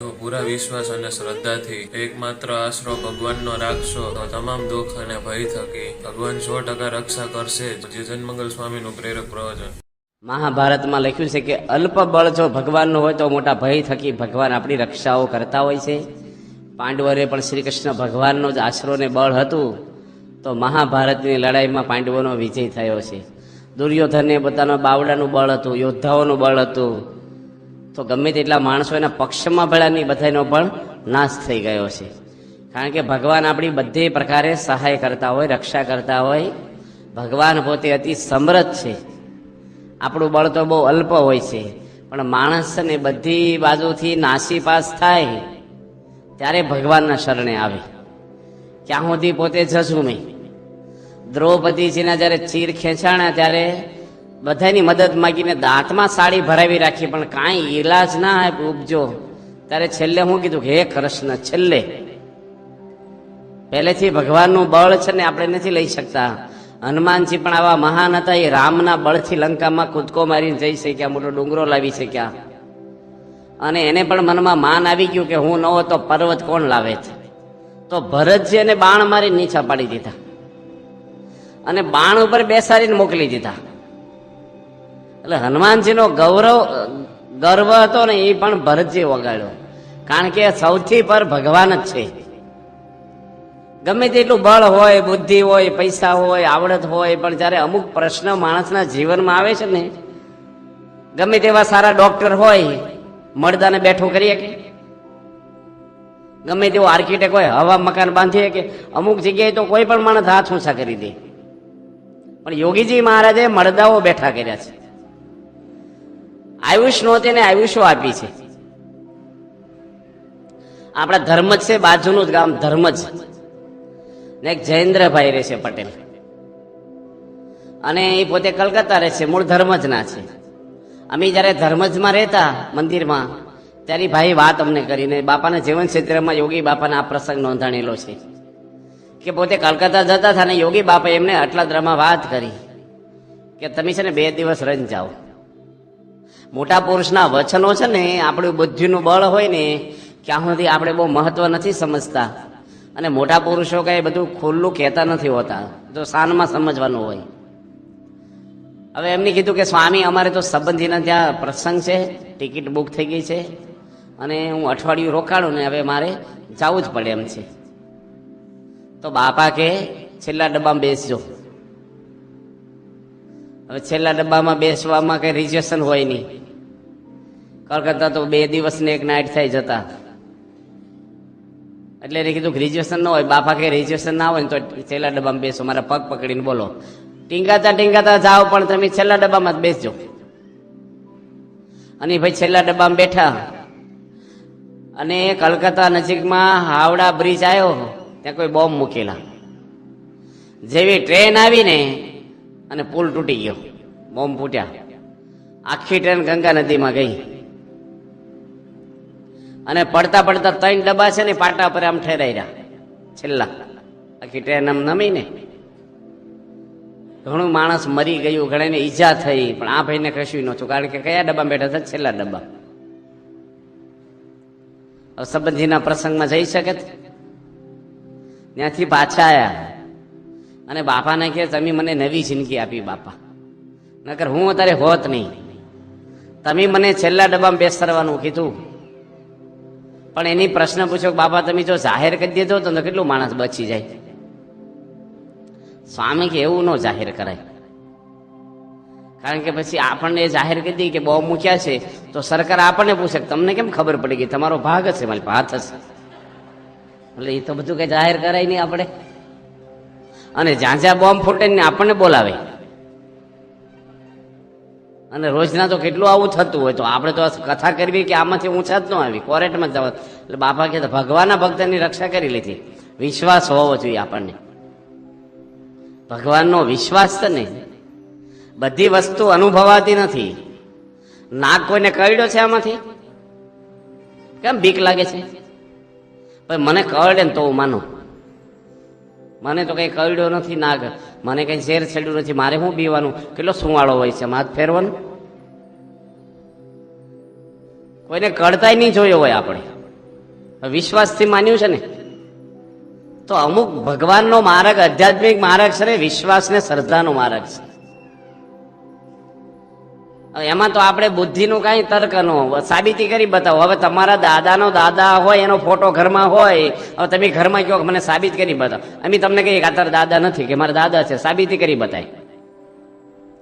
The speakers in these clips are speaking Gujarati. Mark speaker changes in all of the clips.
Speaker 1: પૂરા વિશ્વાસ અને શ્રદ્ધાથી એકમાત્ર આશરો ભગવાનનો રાખશો તો તમામ દુઃખ અને ભય થકી ભગવાન સો ટકા રક્ષા કરશે જીજન મંગલ સ્વામીનું પ્રેરક પ્રવચન.
Speaker 2: મહાભારતમાં લખ્યું છે કે અલ્પ બળ જો ભગવાનનો હોય તો મોટા ભય થકી ભગવાન આપણી રક્ષાઓ કરતા હોય છે. પાંડવોને પણ શ્રી કૃષ્ણ ભગવાનનો જ આશરો ને બળ હતું, તો મહાભારતની લડાઈમાં પાંડવોનો વિજય થયો છે. દુર્યોધનને પોતાનો બાવડાનું બળ હતું, યોદ્ધાઓનું બળ હતું તો ગમે તેટલા માણસો એના પક્ષમાં ભળ્યાની બધાનો પણ નાશ થઈ ગયો છે. કારણ કે ભગવાન આપણી બધે પ્રકારે સહાય કરતા હોય, રક્ષા કરતા હોય. ભગવાન પોતે અતિ સમૃદ્ધ છે. આપણું બળ તો બહુ અલ્પ હોય છે. પણ માણસને બધી બાજુથી નાસીપાસ થાય, ત્યારે ભગવાનના શરણે આવે. ક્યાં સુધી પોતે જશું દ્રૌપદીજીના જ્યારે ચીર ખેંચાણા, ત્યારે બધાની મદદ માગીને દાંતમાં સાડી ભરાવી રાખી, પણ કાંઈ ઈલાજ ના ઉપજો. ત્યારે છેલ્લે હું કીધું હે કૃષ્ણ, છેલ્લે. પહેલેથી ભગવાનનું બળ છે ને આપણે નથી લઈ શકતા. હનુમાનજી પણ આવા મહાન હતા, એ રામના બળથી લંકામાં કૂદકો મારીને જઈ શક્યા, મોટો ડુંગરો લાવી શક્યા. અને એને પણ મનમાં માન આવી ગયું કે હું ન હોત તો પર્વત કોણ લાવે છે? તો ભરતજી એને બાણ મારી નીચા પાડી દીધા. અને બાણ ઉપર બેસાડીને મોકલી દીધા. એટલે હનુમાનજીનો ગૌરવ, ગર્વ હતો ને એ પણ ભરતજી વગાડ્યો. કારણ કે સૌથી પર ભગવાન જ છે. ગમે તેટલું બળ હોય, બુદ્ધિ હોય, પૈસા હોય, આવડત હોય, પણ જ્યારે અમુક પ્રશ્ન માણસના જીવનમાં આવે છે ને, ગમે તેવા સારા ડોક્ટર હોય, મળદાને બેઠું કરીએ કે? ગમે તેવો આર્કિટેક્ટ હોય, હવા મકાન બાંધીએ કે? અમુક જગ્યાએ તો કોઈ પણ માણસ હાથ ઊંચા કરી દે. પણ યોગીજી મહારાજે મળદાઓ બેઠા કર્યા છે. આયુષ નહોતી ને આયુષો આપી છે. આપણા ધર્મ જ છે, બાજુનું જ ગામ ધર્મ જ. ને જયેન્દ્રભાઈ રહેશે પટેલ. અને એ પોતે કલકત્તા રહે છે મૂળ ધર્મજના છે. અમે જ્યારે ધર્મજમાં રહેતા મંદિરમાં, ત્યારે ભાઈ વાત અમને કરીને બાપાના જીવન ક્ષેત્રમાં યોગી બાપાના આ પ્રસંગ નોંધાણેલો છે. કે પોતે કલકત્તા જતા હતા ને યોગી બાપા એમને અટલાદરામાં વાત કરી કે તમે છે ને બે દિવસ રહીને જાઓ. મોટા પુરુષના વચનો છે ને, આપણું બુદ્ધિનું બળ હોય ને, ક્યાં સુધી આપણે બહુ મહત્વ નથી સમજતા. અને મોટા પુરુષો કઈ બધું ખુલ્લું કહેતા નથી હોતા, જો શાનમાં સમજવાનું હોય. હવે એમને કીધું કે, સ્વામી, અમારે તો સંબંધીના ત્યાં પ્રસંગ છે, ટિકિટ બુક થઈ ગઈ છે, અને હું અઠવાડિયું રોકાણું ને, હવે મારે જવું જ પડે એમ છે. તો બાપા કે, છેલ્લા ડબ્બામાં બેસજો. હવે છેલ્લા ડબ્બામાં બેસવામાં કઈ રિઝર્વેશન હોય નહીં. કલકત્તા તો બે દિવસ ને એક નાઇટ થઈ જતા. એટલે એને કીધું ગ્રેજ્યુએશન ન હોય, બાપા કે ગ્રેજ્યુએશન ના હોય ને તો છેલ્લા ડબ્બામાં બેસો, મારા પગ પકડીને બોલો. ટીંગાતા ટીંગાતા જાઓ, પણ તમે છેલ્લા ડબ્બામાં બેસજો. અને ભાઈ છેલ્લા ડબ્બામાં બેઠા. અને કલકત્તા નજીકમાં હાવડા બ્રિજ આવ્યો. ત્યાં કોઈ બોમ્બ મૂકેલા. જેવી ટ્રેન આવીને અને પુલ તૂટી ગયો. બોમ્બ ફૂટ્યા. આખી ટ્રેન ગંગા નદીમાં ગઈ. અને પડતા પડતા ત્રણ ડબ્બા છે ને પાટા પર આમ ઠેરાઈ રહ્યા છેલ્લા. આખી ટ્રેન આમ નમી ને ઘણું માણસ મરી ગયું ઘણાને ઈજા થઈ, પણ આ ભાઈને કશું નહોતું. કારણ કે કયા ડબ્બા બેઠા હતા? છેલ્લા ડબ્બા. સંબંધીના પ્રસંગમાં જઈ શકે? ત્યાંથી પાછા આયા. અને બાપાને કે તમે મને નવી જિંદગી આપી બાપા. નકર હું અત્યારે હોત નહીં. તમે મને છેલ્લા ડબ્બામાં બેસરવાનું કીધું. પણ એની પ્રશ્ન પૂછ્યો બાપા, તમે જો જાહેર કરી દીધો તો કેટલું માણસ બચી જાય? સ્વામી કે, એવું ન જાહેર કરાય. કારણ કે પછી આપણને જાહેર કરી દઈએ કે બહુ મૂક્યા છે, તો સરકાર આપણને પૂછે તમને કેમ ખબર પડી ગઈ? તમારો ભાગ હશે મારી હાથ હશે એટલે એ તો બધું કઈ જાહેર કરાય નહીં આપણે. અને જ્યાં જ્યાં બોમ્બ ફૂટે ને આપણને બોલાવે. અને રોજના તો કેટલું આવું થતું હોય તો આપણે તો કથા કરવી કે આમાંથી ઊંચા જ ન આવી, કોરેટમાં જવા. એટલે બાપા કે ભગવાનના ભક્તની રક્ષા કરી લીધી. વિશ્વાસ હોવો જોઈએ આપણને. ભગવાનનો વિશ્વાસ તો નહીં. બધી વસ્તુ અનુભવાતી નથી. નાક કોઈને કરડ્યો છે આમાંથી? કેમ બીક લાગે છે? પણ મને કરડે ને તો હું માનું. મને તો કઈ કરડ્યો નથી નાગ. મને કઈ ઝેર છેડ્યું નથી. મારે શું બીવાનું? કેટલો સુવાળો હોય છે? હાથ ફેરવાનું? કોઈને કડતાય નહીં જોયો હોય આપણે. વિશ્વાસથી માન્યું છે ને? તો અમુક ભગવાનનો માર્ગ, આધ્યાત્મિક માર્ગ છે ને, વિશ્વાસ ને શ્રદ્ધાનો માર્ગ છે. એમાં તો આપણે બુદ્ધિનું કાંઈ તર્ક ન સાબિતી કરી બતાવો. હવે તમારા દાદાનો દાદા હોય, એનો ફોટો ઘરમાં હોય, હવે તમે ઘરમાં કહો મને સાબિત કરી બતાવો. અમે તમને કહીએ કે તારા દાદા નથી, કે મારા દાદા છે. સાબિતી કરી બતાય.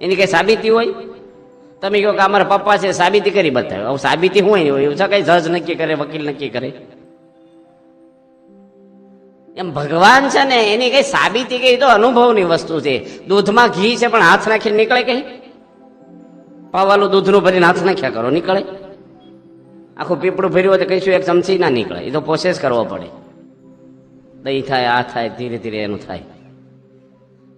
Speaker 2: એની કંઈ સાબિતી હોય? તમે કહો કે અમારા પપ્પા છે, સાબિતી કરી બતાવ્યો હવે સાબિતી હોય હોય? એવું છે કઈ જજ નક્કી કરે, વકીલ નક્કી કરે? એમ ભગવાન છે ને, એની કઈ સાબિતી કઈ તો અનુભવની વસ્તુ છે. દૂધમાં ઘી છે, પણ હાથ નાખીને નીકળે કઈ પાવાલું દૂધનું ભરીને હાથ નાખ્યા કરો, નીકળે. આખું પીપળું ભર્યું હોય તો કહીશું એક ચમચી ના નીકળે, એ તો પ્રોસેસ કરવો પડે. દહીં થાય, આ થાય, ધીરે ધીરે એનું થાય.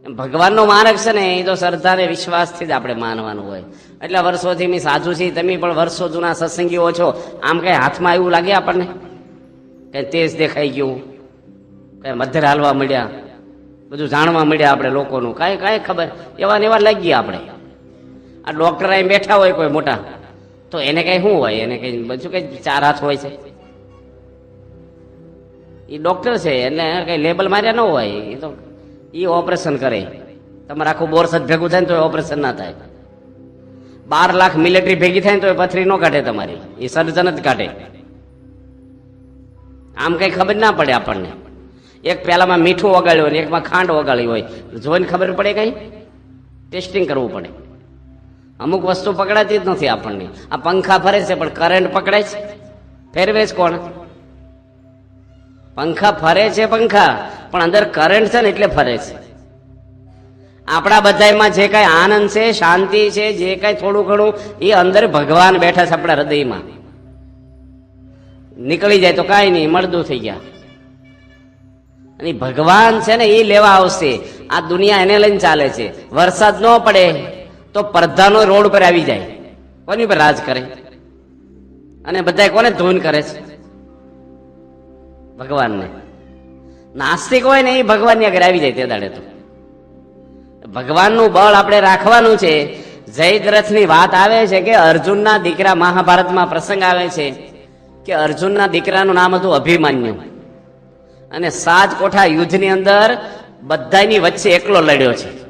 Speaker 2: ભગવાનનો માર્ગ છે ને, એ તો શ્રદ્ધાને વિશ્વાસથી જ આપણે માનવાનું હોય. એટલા વર્ષોથી મેં સાધુ છીએ, તમે પણ વર્ષો જૂના સત્સંગીઓ છો, આમ કઈ હાથમાં એવું લાગે આપણને? કઈ તેજ દેખાઈ ગયું, કઈ મધર હાલવા મળ્યા, બધું જાણવા મળ્યા આપણે લોકોનું. કાંઈ કાંઈ ખબર, એવા ને એવા લાગી આપણે. આ ડોક્ટર અહીં બેઠા હોય કોઈ મોટા, તો એને કઈ શું હોય? એને કઈ બધું કઈ ચાર હાથ હોય છે. એ ડોક્ટર છે, એને કઈ લેબલ માર્યા ન હોય. એ તો એ ઓપરેશન કરે. તમારે આખું બોર્સ જ ભેગું થાય ને તો ઓપરેશન ના થાય. બાર લાખ મિલિટરી ભેગી થાય ને તો એ પથરી ન કાઢે તમારી. એ સર્જન જ કાઢે. આમ કઈ ખબર ના પડે આપણને. એક પેલામાં મીઠું વગાડ્યું હોય એકમાં ખાંડ વગાડ્યું હોય. જોઈને ખબર પડે કઈ? ટેસ્ટિંગ કરવું પડે. અમુક વસ્તુ પકડાતી જ નથી આપણને. આ પંખા ફરે છે, પણ કરંટ પકડે છે? ફેરવે છે કોણ? પંખા ફરે છે પંખા, પણ અંદર કરંટ છે ને એટલે ફરે છે. આપણા બધામાં જે કાંઈ આનંદ છે, શાંતિ છે, જે કાંઈ થોડું ઘણું, એ અંદર ભગવાન બેઠા છે આપણા હૃદયમાં. નીકળી જાય તો કાંઈ નહીં, મળદું થઈ ગયા. અને ભગવાન છે ને એ લેવા આવશે. આ દુનિયા એને લઈને ચાલે છે. વરસાદ ન પડે. તો પડધાનો રોડ પર આવી જાય. કોની પર રાજ કરે? અને બધા કોને ધૂન કરે છે? ભગવાનને. નાસ્તિક હોય ને એ ભગવાનની આગળ આવી જાય તે દાડે તો. ભગવાનનું બળ આપણે રાખવાનું છે. જયદ્રથની વાત આવે છે કે અર્જુનના દીકરા મહાભારતમાં પ્રસંગ આવે છે કે અર્જુનના દીકરાનું નામ હતું અભિમાન્યુ. અને સાત કોઠા યુદ્ધની અંદર બધાની વચ્ચે એકલો લડ્યો છે.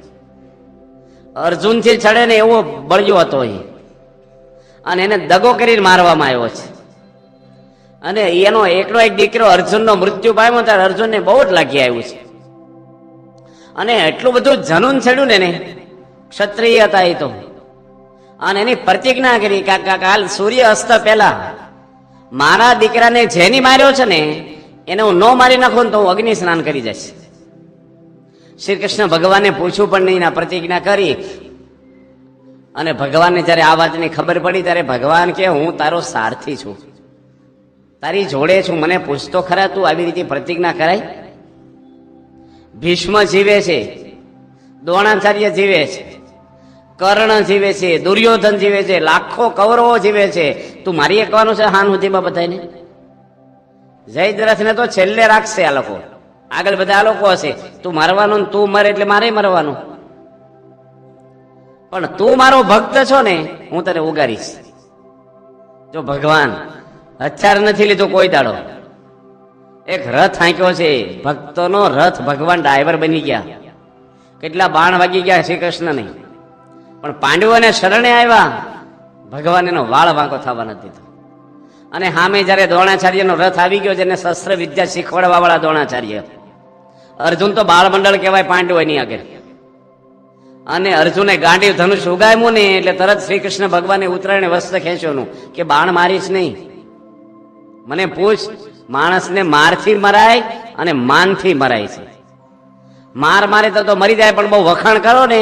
Speaker 2: અર્જુનથી ચડે ને એવો બળ્યો હતો એ. અને એને દગો કરીને મારવામાં આવ્યો છે. અને એનો એકલો એક દીકરો અર્જુનનો મૃત્યુ પામ્યો ત્યારે અર્જુનને બહુ જ લાગી આવ્યું છે. અને એટલું બધું જનુન છેડ્યું ને એને. ક્ષત્રિય હતા એ તો. અને એની પ્રતિજ્ઞા કરી કાકા કાલ સૂર્ય અસ્ત પહેલા મારા દીકરાને જેની માર્યો છે ને, એને હું ન મારી નાખું તો હું અગ્નિ સ્નાન કરી જઈશ. શ્રી કૃષ્ણ ભગવાને પૂછ્યું પણ નહીં, ના પ્રતિજ્ઞા કરી. અને ભગવાનને જ્યારે આ વાતની ખબર પડી, ત્યારે ભગવાન કે હું તારો સારથી છું. તારી જોડે છું. મને પૂછતો ખરા, તું આવી રીતે પ્રતિજ્ઞા કરાય? ભીષ્મ જીવે છે. દ્રોણાચાર્ય જીવે છે. કર્ણ જીવે છે. દુર્યોધન જીવે છે. લાખો કૌરવો જીવે છે. તું મારી એકવાનું છે? હાન સુધીમાં બધાને જયદ્રથને તો છેલ્લે રાખશે આ લોકો. આગળ બધા લોકો હશે. તું મારવાનું ને તું મરે એટલે મારે મરવાનું. પણ તું મારો ભક્ત છો ને, હું તને ઉગારીશ. જો ભગવાન હથિયાર નથી લીધો કોઈ દાડો. એક રથ હાંક્યો છે. ભક્તોનો રથ ભગવાન ડ્રાઈવર બની ગયા. કેટલા બાણ વાગી ગયા શ્રી કૃષ્ણ નહીં પણ પાંડવોને શરણે આવ્યા. ભગવાન એનો વાળ વાંકો થવા નથી દીધો. અને સામે જ્યારે દ્રોણાચાર્યનો રથ આવી ગયો, જેને શસ્ત્ર વિદ્યા શીખવાડવા વાળા દ્રોણાચાર્ય. અર્જુન તો બાળ મંડળ કહેવાય પાંડવોની આગળ. અને અર્જુને ગાંડી ધનુષ ઉગામ્યું ને એટલે તરત શ્રી કૃષ્ણ ભગવાને ઉતરાયણ વસ્ત્ર ખેંચ્યોનું કે બાણ મારીશ નહીં. મને પૂછ, માણસને મારથી મરાય અને માનથી મરાય છે. માર મારે તો મરી જાય, પણ બહુ વખાણ કરો ને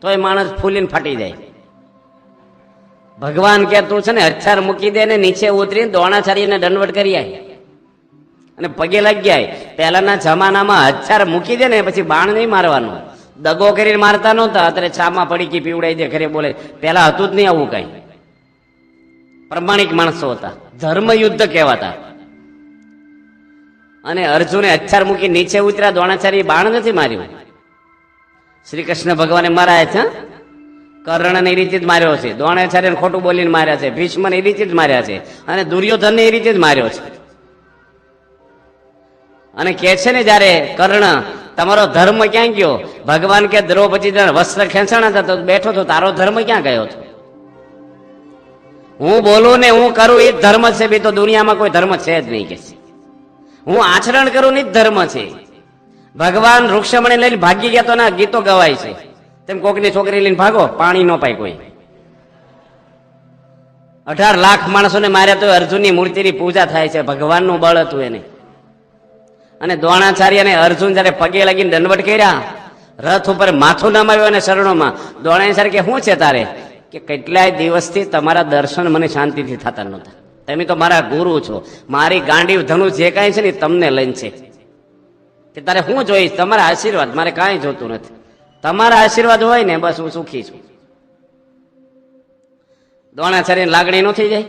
Speaker 2: તો એ માણસ ફૂલીને ફાટી જાય. ભગવાન કે તું છે ને, હથિયાર મૂકી દે ને નીચે ઉતરીને દોણાચારીને દંડવટ કરી આય. અને પગે લાગી જાય પહેલાના જમાનામાં હથિયાર મૂકી દે ને પછી બાણ નહીં મારવાનું. દગો કરીને મારતા નહોતા. અત્યારે છામાં પડી કે પીવડાઈ દે, ઘરે બોલે, પહેલા હતું જ નહીં આવું કઈ. પ્રમાણિક માણસો હતા. ધર્મ યુદ્ધ કહેવાતા. અને અર્જુને હથિયાર મૂકી નીચે ઉતર્યા. દ્રોણાચાર્ય બાણ નથી માર્યું. શ્રી કૃષ્ણ ભગવાને માર્યા છે કર્ણને એ રીતે જ માર્યો છે. દ્રોણાચાર્યને ખોટું બોલીને માર્યા છે. ભીષ્મને એ રીતે જ માર્યા છે. અને દુર્યોધનને એ રીતે જ માર્યો છે. અને કે છે ને જ્યારે કર્ણ તમારો ધર્મ ક્યાં ગયો? ભગવાન કે દ્રૌપદી વસ્ત્ર ખેંચાણા હતા તો બેઠો તો તારો ધર્મ ક્યાં ગયો હતો? હું બોલું ને હું કરું એ જ ધર્મ છે બી તો દુનિયામાં કોઈ ધર્મ છે જ નહીં કે હું આચરણ કરું ને જ ધર્મ છે. ભગવાન વૃક્ષમણી લઈને ભાગી ગયા તો ના, ગીતો ગવાય છે. તેમ કોકની છોકરી લઈને ભાગો, પાણી ન પાય કોઈ. અઢાર લાખ માણસોને માર્યા તો અર્જુનની મૂર્તિની પૂજા થાય છે, ભગવાનનું બળ હતું એને. અને દ્રોણાચાર્ય અને અર્જુન જયારે પગે લાગીને દંડવટ કર્યા, રથ ઉપર માથું નમાવ્યું અને શરણોમાં, દ્રોણાચાર્ય કે શું છે તારે? કે, કેટલાય દિવસથી તમારા દર્શન મને શાંતિથી થતા નહોતા. તમે તો મારા ગુરુ છો. મારી ગાંડી ધનુ જે કાંઈ છે ને તમને લઈને છે. કે, તારે હું જોઈશ? તમારા આશીર્વાદ મારે કાંઈ જોતું નથી. તમારા આશીર્વાદ હોય ને બસ હું સુખી છું. દ્રોણાચાર્ય લાગણી ન થઈ જાય?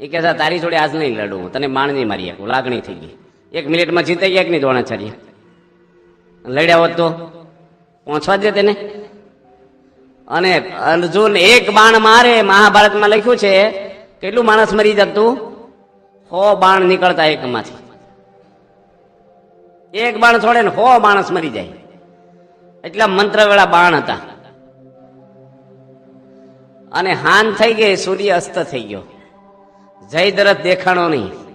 Speaker 2: એ કે તારી જોડે આજ નહીં લડું. તને માણની મારી શકું લાગણી થઈ ગઈ. એક મિનિટમાં જીતાઈ ગયા કે નહીં દ્રોણાચાર્ય? લડ્યા હોત તો? પહોંચવા દે તેને. અને અર્જુન એક બાણ મારે મહાભારતમાં લખ્યું છે, કેટલું માણસ મરી જતું હો બાણ નીકળતા એકમાંથી. એક બાણ છોડે ને હો માણસ મરી જાય. એટલા મંત્રવાળા બાણ હતા. અને હાન થઈ ગઈ સૂર્ય અસ્ત થઈ ગયો. જય દરત દેખાણો નહીં.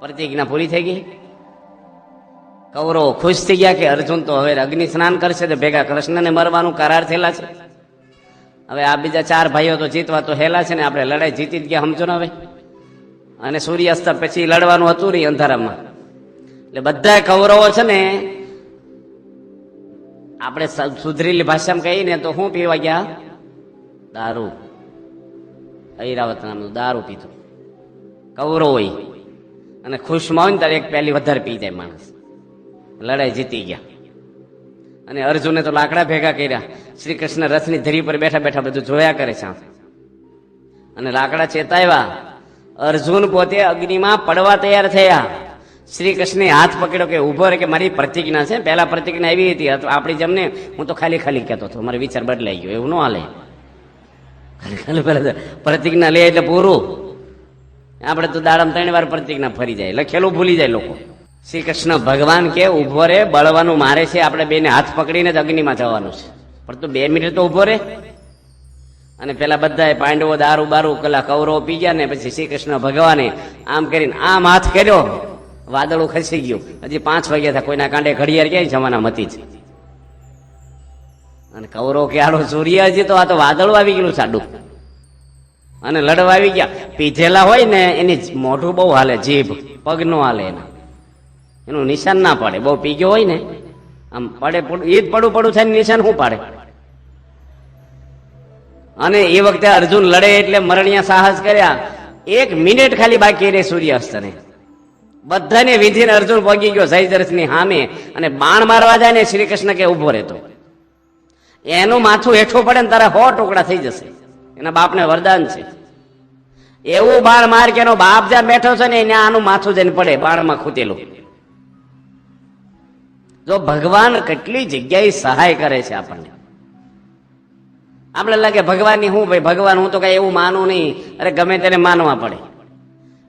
Speaker 2: પ્રતિજ્ઞા પૂરી થઈ ગઈ. કૌરવો ખુશ થઈ ગયા કે અર્જુન તો હવે અગ્નિ સ્નાન કરશે તો ભેગા કૃષ્ણને મરવાનું કરાર થયેલા છે. હવે આ બીજા ચાર ભાઈઓ તો જીતવા તો હેલા છે ને આપણે લડાઈ જીતી જ ગયા સમજો ને હવે. અને સૂર્યાસ્ત પછી લડવાનું હતું નહીં અંધારામાં. એટલે બધા કૌરવો છે ને, આપણે સુધરેલી ભાષામાં કહીએ ને તો શું પીવા ગયા? દારૂ. ઐરાવત નામનું દારૂ પીધું. કૌરવ અને ખુશમાં હોય ને ત્યારે એક પહેલી વધારે પી જાય માણસ. લડાઈ જીતી ગયા. અને અર્જુને તો લાકડા ભેગા કર્યા. શ્રી કૃષ્ણ રથની ધરી પર બેઠા બેઠા બધું જોયા કરે છે. અને લાકડા ચેતાવ્યા. અર્જુન પોતે અગ્નિમાં પડવા તૈયાર થયા. શ્રી કૃષ્ણે હાથ પકડ્યો કે ઊભો રહે કે મારી પ્રતિજ્ઞા છે. પહેલા પ્રતિજ્ઞા એવી હતી. આપણી જેમને હું તો ખાલી ખાલી કહેતો હતો. મારો વિચાર બદલાઈ ગયો. એવું ન હાલે. ખાલી ખાલી પ્રતિજ્ઞા લે એટલે પૂરું. આપણે તો દાડમ ત્રણ વાર પ્રતિજ્ઞા ફરી જાય. લખેલું ભૂલી જાય લોકો. શ્રી કૃષ્ણ ભગવાન કે ઊભો રે, બળવાનું મારે છે, આપણે બેને હાથ પકડીને જ અગ્નિમાં જવાનું છે. પણ તું બે મિનિટ તો ઊભો રે. અને પેલા બધાએ પાંડવો દારૂ બારૂ કલા કૌરવો પી ગયા ને પછી શ્રી કૃષ્ણ ભગવાને આમ કરીને આમ હાથ કર્યો. વાદળું ખસી ગયું. હજી પાંચ વાગ્યા હતા કોઈના કાંડે ઘડિયાળ ક્યાંય જવાના મતી જ. અને કૌરવ કે આડો સૂર્ય હજી તો આ તો વાદળું આવી ગયેલું સાડું અને લડવા આવી ગયા. પીધેલા હોય ને એની મોઢું બહુ હાલે, જીભ, પગ નો હાલે એના. એનું નિશાન ના પડે. બહુ પી ગયો હોય ને, આમ પડે ઈદ પડું પડું થાય નિશાન શું પાડે? અને એ વખતે અર્જુન લડે એટલે મરણિયા સાહસ કર્યા. એક મિનિટ ખાલી બાકી રહે સૂર્યાસ્તને. બધાને વિધિને અર્જુન પગી ગયો જયદરથની સામે અને બાણ મારવા જાય ને શ્રી કૃષ્ણ કે ઊભો રહેતો. એનું માથું હેઠું પડે ને તારા હો ટુકડા થઈ જશે. એના બાપને વરદાન છે. એવું બાણ માર કે એનો બાપ જ્યાં બેઠો છે ને એને આનું માથું જઈને પડે બાણમાં ખૂતેલું જો ભગવાન કેટલી જગ્યાએ સહાય કરે છે આપણને. આપણે લાગે, ભગવાનની હું ભાઈ, ભગવાન હું તો કઈ એવું માનું નહીં. અરે ગમે તેને માનવા પડે.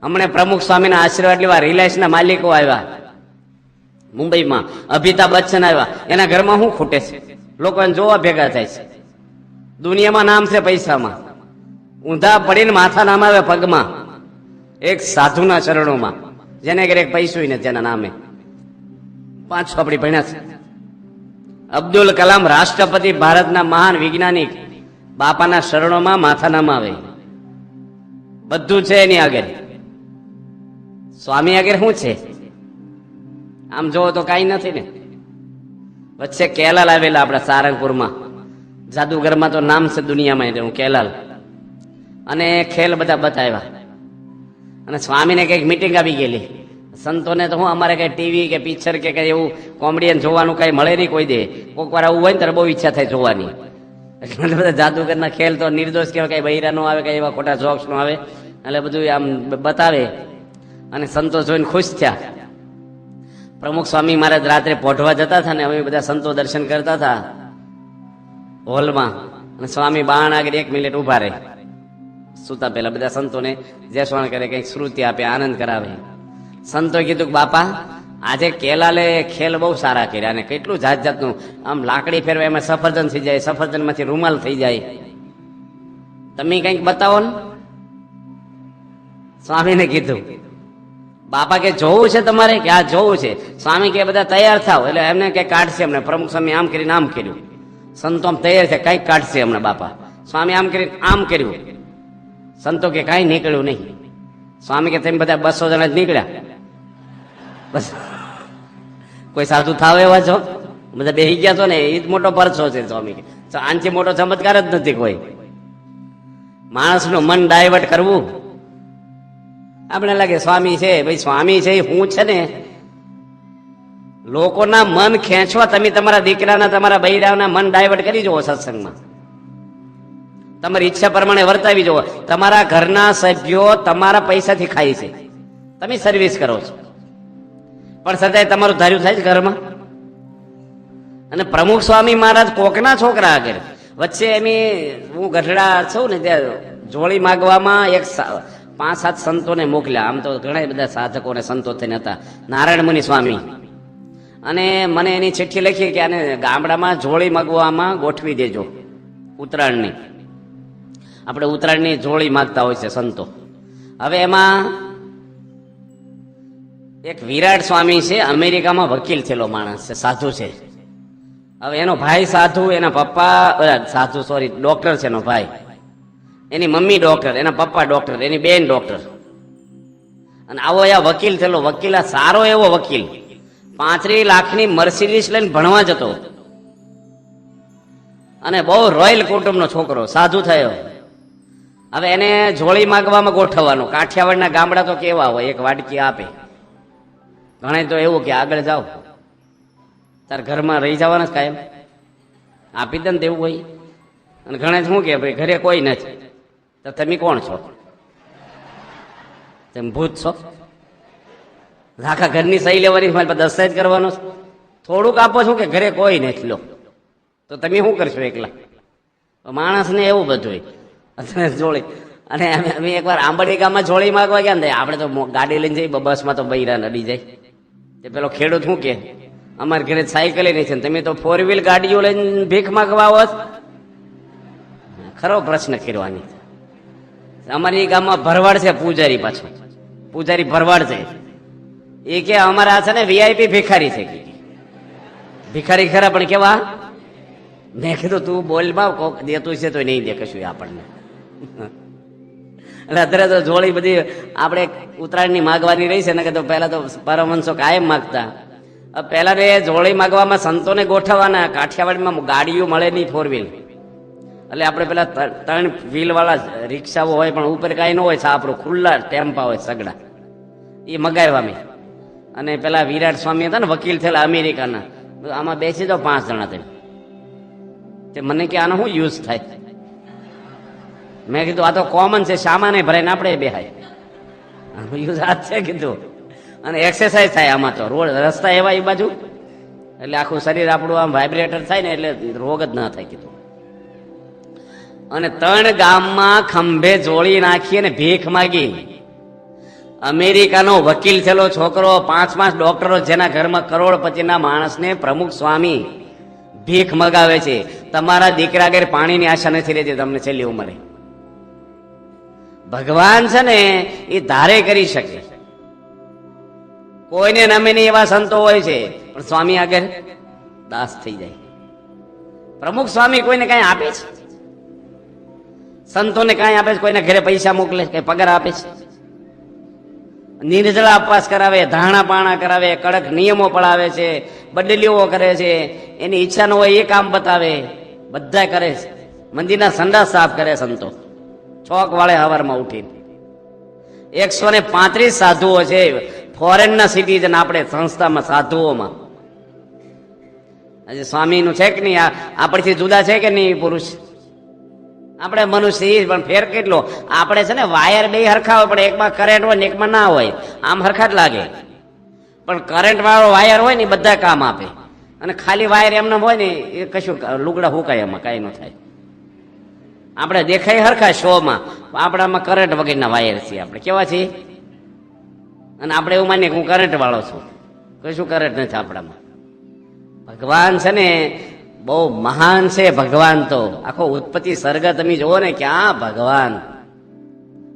Speaker 2: હમણાં પ્રમુખ સ્વામીના આશીર્વાદ લેવા રિલાયન્સના માલિકો આવ્યા. મુંબઈમાં અભિતાભ બચ્ચન આવ્યા. એના ઘરમાં શું ખૂટે છે. લોકોને જોવા ભેગા થાય છે. દુનિયામાં નામ છે પૈસામાં. ઊંધા પડીને માથા નામ આવે પગમાં. એક સાધુના ચરણોમાં. જેને ઘરે પૈસો નથી, જેના નામે. પાંચ આપણી ભણ્યા છે. અબ્દુલ કલામ રાષ્ટ્રપતિ, ભારતના મહાન વૈજ્ઞાનિક, બાપાના શરણોમાં માથા નામ આવે બધું છે એની આગળ. સ્વામી આગળ શું છે? આમ જોવો તો કાંઈ નથી ને. વચ્ચે કેલાલ આવેલા આપણા સારંગપુરમાં. જાદુગરમાં તો નામ છે દુનિયામાં એટલે હું કેલાલ. અને ખેલ બધા બતાવ્યા. અને સ્વામીને કંઈક મિટિંગ આવી ગયેલી. સંતોને તો હું અમારે કંઈ ટીવી કે પિક્ચર કે કંઈ એવું કોમેડિયન જોવાનું કંઈ મળે નહીં કોઈ દે. કોઈક વાર આવું હોય ને ત્યારે બહુ ઈચ્છા થાય જોવાની. એટલે બધા જાદુગરના ખેલ તો નિર્દોષ કહેવાય, કંઈ બૈરા નો આવે, કંઈ એવા ખોટા જોક્સ નો આવે. એટલે બધું આમ બતાવે. અને સંતો જોઈને ખુશ થયા. પ્રમુખ સ્વામી મહારાજ રાત્રે પોઢવા જતા હતા ને અમે બધા સંતો દર્શન કરતા હતા. હોલમાં. અને સ્વામી બાણ એક મિનિટ ઊભા રહે. સુતા પહેલા બધા સંતોને જેસવાણ કરે કંઈક શ્રુતિ આપે, આનંદ કરાવે. સંતો કીધું કે બાપા, આજે કેલાલે ખેલ બહુ સારા કર્યા અને કેટલું જાત જાતનું આમ લાકડી ફેરવા એમાં સફરજન થઈ જાય સફરજનમાંથી રૂમાલ થઈ જાય. તમે કંઈક બતાવો ને. સ્વામીને કીધું, બાપા કે જોવું છે તમારે? કે આ જોવું છે. સ્વામી કે, બધા તૈયાર થાવ એટલે એમને કે કાઢશે અમને. પ્રમુખ સ્વામી આમ કરીને આમ કર્યું. સંતો તૈયાર છે, કઈ કાઢશે હમણાં બાપા. સ્વામી આમ કરી, આમ કર્યું. સંતો કે કાંઈ નીકળ્યું નહીં. સ્વામી કે તમે બધા બસો જણા જ નીકળ્યા. બસ. કોઈ સાધુ થાવ એવા છો? બધા બેસી ગયા છો ને, એ જ મોટો પરસો છે સ્વામી કે. આનથી મોટો ચમત્કાર જ નથી કોઈ. માણસનું મન ડાયવર્ટ કરવું. આપણે લાગે સ્વામી છે, ભાઈ સ્વામી છે હું છે ને? લોકોના મન ખેંચવા તમે તમારા દીકરાના, તમારા બૈરાના મન ડાયવર્ટ કરી જુઓ સત્સંગમાં. તમારી ઈચ્છા પ્રમાણે વર્તાવી જુઓ. તમારા ઘરના સભ્યો તમારા પૈસાથી ખાય છે. તમે સર્વિસ કરો છો. પણ સદાય તમારું ધાર્યું થાય છે ઘરમાં? અને પ્રમુખ સ્વામી મહારાજ કોકના છોકરા આગળ? વચ્ચે એમી હું ગઢડા છું ને ત્યાં જોડી માગવામાં એક પાંચ, સાત સંતોને મોકલ્યા. આમ તો ઘણા બધા સાધકો અને સંતો થઈને હતા. નારાયણ મુનિ સ્વામી. અને મને એની ચિઠ્ઠી લખી કે આને ગામડામાં જોડી માગવામાં ગોઠવી દેજો ઉત્તરાયણની. આપણે ઉત્તરાયણની જોડી માગતા હોય છે સંતો. હવે એમાં એક વિરાટ સ્વામી છે, અમેરિકામાં વકીલ થયેલો માણસ છે, સાધુ છે. હવે એનો ભાઈ સાધુ, એના પપ્પા સાધુ સોરી ડોક્ટર છે એનો ભાઈ. એની મમ્મી ડોક્ટર એના પપ્પા ડોક્ટર એની બેન ડોક્ટર અને આવો આ વકીલ થયેલો વકીલ, આ સારો એવો વકીલ. પાંત્રીસ લાખની મર્સિડીસ લઈને ભણવા જતો. અને બહુ રોયલ કુટુંબનો છોકરો, સાધુ થયો. હવે એને જોડી માગવામાં ગોઠવવાનું. કાઠિયાવાડના ગામડા તો કેવા હોય, એક વાડકી આપે. ઘણે તો એવું કે આગળ જાઓ. તાર ઘરમાં રહી જવાના જ કાયમ. આપી દે ને તેવું હોય. અને ઘણે શું કે, ભાઈ, ઘરે કોઈ નથી. તો તમે કોણ છો? તમે ભૂત છો? આખા ઘરની સહી લેવાની મારે દસ્તાવેજ કરવાનો થોડુંક આપો છું કે ઘરે કોઈ નથી, લો. તો તમે શું કરશો એકલા? માણસને એવું બધું જોડી અને અમે એકવાર આંબડી ગામમાં જોડી માગવા ગયા ને આપણે તો ગાડી લઈને જઈએ બસમાં તો બૈરા નડી જાય. તે પેલો ખેડૂત શું કે? અમારે ઘરે સાયકલ નહીં છે તમે તો ફોર વ્હીલ ગાડીઓ લઈને ભીખ માગવા આવો ખરો પ્રશ્ન કરવાની અમારી ગામમાં ભરવાડ છે, પૂજારી પાછો. પૂજારી ભરવાડ છે. એ કે અમારા છે ને વીઆઈપી ભિખારી છે. કે. ભિખારી ખરા, પણ કેવા? મેં કીધું, તું બોલમાં કોક દેતું છે તો નહીં દે કશું આપણને. એટલે અત્યારે તો જોડી બધી આપણે ઉત્તરાયણની માગવાની રહી છે ને કે તો પહેલા તો પરમહંસો કાયમ માગતા. પહેલાં તો એ જોડી માગવામાં સંતોને ગોઠવવાના, કાઠિયાવાડમાં ગાડીઓ મળે નહીં ફોર વ્હીલ એટલે આપણે પેલા ત્રણ વ્હીલવાળા રિક્ષાઓ હોય, પણ ઉપર કાંઈ ન હોય આપણું ખુલ્લા ટેમ્પા હોય, સગડા. એ મગાવ્યા મેં અને પેલા વિરાટ સ્વામી હતા ને, વકીલ થયેલા અમેરિકાના. આમાં બેસી જાઓ, પાંચ જણા તમે તે મને કે, આનો શું યુઝ થાય? મેં કીધું, આ તો કોમન છે, સામાને ભરાઈને આપણે બેહાય. આનો યુઝ આ છે, કીધું. અને એક્સરસાઇઝ થાય આમાં તો. રોડ, રસ્તા એવા એ બાજુ. એટલે આખું શરીર આપણું આમ વાઇબ્રેટર થાય ને, એટલે રોગ જ ના થાય, કીધું. અને ત્રણ ગામમાં ખંભે જોડી નાખી અને ભીખ માગી. અમેરિકાનો વકીલ થયેલો છોકરો પાંચ પાંચ ડોક્ટરો જેના ઘરમાં કરોડપતિના માણસને પ્રમુખ સ્વામી ભીખ મગાવે છે. તમારા દીકરા ઘેર પાણીની આશા નથી રહેતી, તમને છેલ્લી ઉંમરે. ભગવાન છે ને, એ ધારે કરી શકે. કોઈને નમે નહીં એવા સંતો હોય છે, પણ સ્વામી આગળ દાસ થઈ જાય. પ્રમુખ સ્વામી કોઈને કઈ આપે છે? સંતોને કાંઈ આપે છે? કોઈને ઘરે પૈસા મોકલે કે પગાર આપે છે? નિર્જળા ઉપવાસ કરાવે ધાણા પાણા કરાવે, કડક નિયમો પડાવે છે, બદલીઓ કરે છે, એની ઈચ્છા ન હોય એ કામ બતાવે. બધા કરે છે. મંદિરના સંડાસ સાફ કરે સંતો. ચોક વાળે હવારમાં ઉઠીને. એકસો ને પાંત્રીસ સાધુઓ છે. ફોરેનના સિટીઝન આપણે સંસ્થામાં સાધુઓમાં. આજે સ્વામીનું છે કે નહીં? આપણથી જુદા છે કે નહીં પુરુષ? આપણે મનુષ્ય પણ ફેર કેટલો? આપણે છે ને વાયર બે હરખા હોય પણ એકમાં કરંટ હોય ને એકમાં ના હોય. આમ હરખા જ લાગે. પણ કરંટ વાળો વાયર હોય ને બધા કામ આપે. અને ખાલી વાયર એમને હોય ને એ કશું લુગડા હુકાય એમાં, કાંઈ ન થાય. આપણે દેખાય હરખા શોમાં. આપણામાં કરંટ વગરના વાયર છીએ આપણે. કેવા છીએ? અને આપણે એવું માનીએ કે હું કરંટ વાળો છું. કશું કરંટ નથી આપણામાં. ભગવાન છે ને બહુ મહાન છે ભગવાન તો. આખો ઉત્પત્તિ સર્ગ તમે જુઓ ને ક્યાં ભગવાન.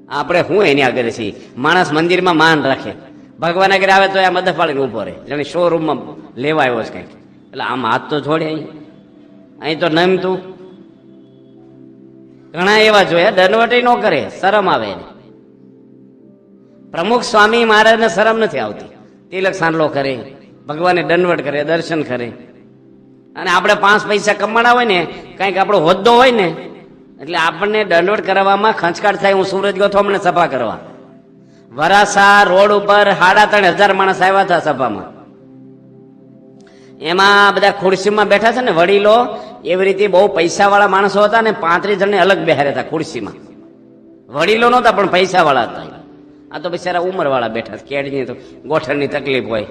Speaker 2: આપણે હું એની આગળ છીએ? માણસ મંદિરમાં માન રાખે. ભગવાન આગળ આવે તો આ મદદ પાડીને ઊભો રહે જાણે શોરૂમમાં લેવા આવ્યો છે કંઈક. એટલે આમ હાથ તો જોડે અહીં. અહીં તો નમતું. ઘણા એવા જોયા દનવટી ન કરે, શરમ આવે એને. પ્રમુખ સ્વામી મહારાજને શરમ નથી આવતી. તિલક સાંડલો કરે ભગવાને દંડવટ કરે, દર્શન કરે. અને આપણે પાંચ પૈસા કમાણા હોય ને, કંઈક આપણો હોદ્દો હોય ને, એટલે આપણને દંડોળ કરાવવામાં ખંચકાટ થાય, હું સુરજ ગયો અમને સભા કરવા. વરાસા રોડ ઉપર સાડા ત્રણ હજાર માણસ આવ્યા હતા સભામાં. એમાં બધા ખુરશીમાં બેઠા છે ને વડીલો, એવી રીતે બહુ પૈસા વાળા માણસો હતા ને, પાંત્રીસ જણને અલગ બેહાર્યા હતા ખુરશીમાં. વડીલો નહોતા, પણ પૈસા વાળા હતા. આ તો બિચારા ઉંમરવાળા બેઠા કેડની તો ગોઠણની તકલીફ હોય.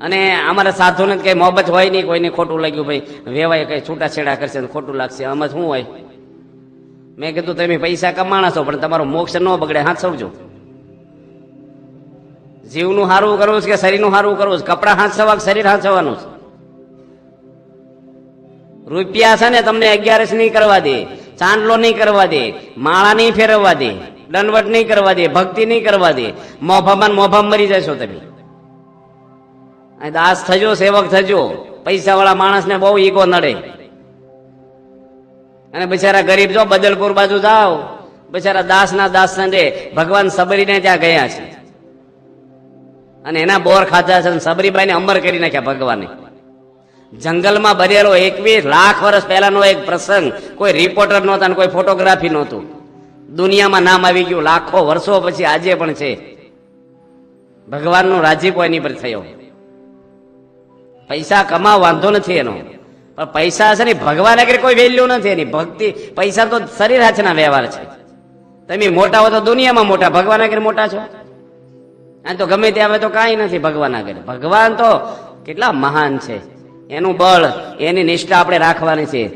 Speaker 2: અને અમારા સાધુને કઈ મોહબત હોય નહીં, કોઈને ખોટું લાગ્યું ભાઈ. વેવાય કઈ છૂટાછેડા કરશે ખોટું લાગશે. આમાં શું હોય. મેં કીધું, તમે પૈસા કમાણા છો, પણ તમારો મોક્ષ ન બગડે. હાથ સવજો જીવનું સારું કરવું છે કે શરીરનું સારું કરવું છે? કપડાં હાથ સવા શરીર હાથ સવાનું છે? રૂપિયા છે ને તમને અગિયારસ નહીં કરવા દે, ચાંદલો નહીં કરવા દે, માળા નહીં ફેરવવા દે, દંડવટ નહીં કરવા દે, ભક્તિ નહીં કરવા દે. મોભામાં મોભા મરી જશો તમે. દાસ થજો, સેવક થજો. પૈસા વાળા માણસને બહુ ઈગો નડે. અને બિચારા ગરીબ જો બદલપુર બાજુ જાઓ, બિચારા દાસ ના દાસ ને ભગવાન સબરીને ત્યાં ગયા છે. અને એના બોર ખાધા છે સબરીબાઈને અમર કરી નાખ્યા ભગવાને. જંગલમાં ભરેલો એકવીસ લાખ વર્ષ પહેલાનો એક પ્રસંગ. કોઈ રિપોર્ટર નહોતા અને કોઈ ફોટોગ્રાફી નહોતું. દુનિયામાં નામ આવી ગયું. લાખો વર્ષો પછી આજે પણ છે. ભગવાનનો રાજીપો એની પર થયો. પૈસા કમાવ, વાંધો નથી એનો. પણ પૈસા છે ને, ભગવાન આગળ કોઈ વેલ્યુ નથી એની. ભક્તિ, પૈસા તો શરીર હાથના વ્યવહાર છે. તમે મોટા હો તો દુનિયામાં મોટા, ભગવાન આગળ મોટા છો? આ તો ગમે તે આવે તો કાંઈ નથી ભગવાન આગળ. ભગવાન તો કેટલા મહાન છે. એનું બળ, એની નિષ્ઠા આપણે રાખવાની છે.